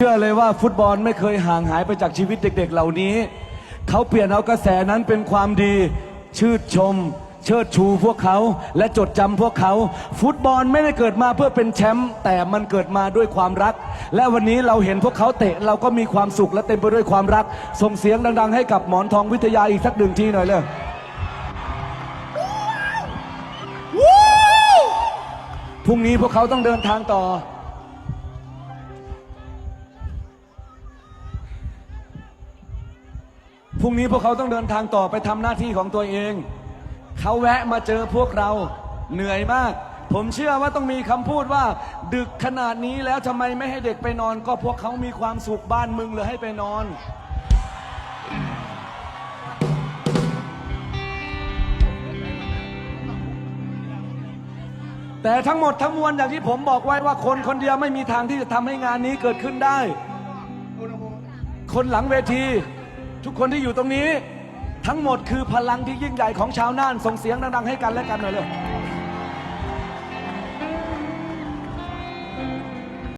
เชื่อเลยว่าฟุตบอลไม่เคยห่างหายไปจากชีวิตเด็กๆ เหล่านี้ เขาเปลี่ยนเอากระแสนั้นเป็นความดี ชื่นชม เชิดชูพวกเขาและจดจำพวกเขา ฟุตบอลไม่ได้เกิดมาเพื่อเป็นแชมป์แต่มันเกิดมาด้วยความรัก และวันนี้เราเห็นพวกเขาเตะเราก็มีความสุขและเต็มไปด้วยความรัก ส่งเสียงดัง ๆ ให้กับหมอนทองวิทยาอีกสักหนึ่งทีหน่อยเลยพรุ่งนี้พวกเขาต้องเดินทางต่อ พรุ่งนี้พวกเขาต้องเดินทางต่อไปทำหน้าที่ของตัวเอง เขาแวะมาเจอพวกเราเหนื่อยมาก ผมเชื่อว่าต้องมีคำพูดว่า ดึกขนาดนี้แล้วทำไมไม่ให้เด็กไปนอน ก็พวกเขามีความสุขบ้านมึงเลยให้ไปนอน แต่ทั้งหมดทั้งมวลอย่างที่ผมบอกไว้ว่าคนคนเดียวไม่มีทางที่จะทำให้งานนี้เกิดขึ้นได้ คนหลังเวที ทุกคนที่อยู่ตรงนี้ ทั้งหมดคือพลังที่ยิ่งใหญ่ของชาวน่านส่งเสียงดังๆให้กันและกันหน่อยเลย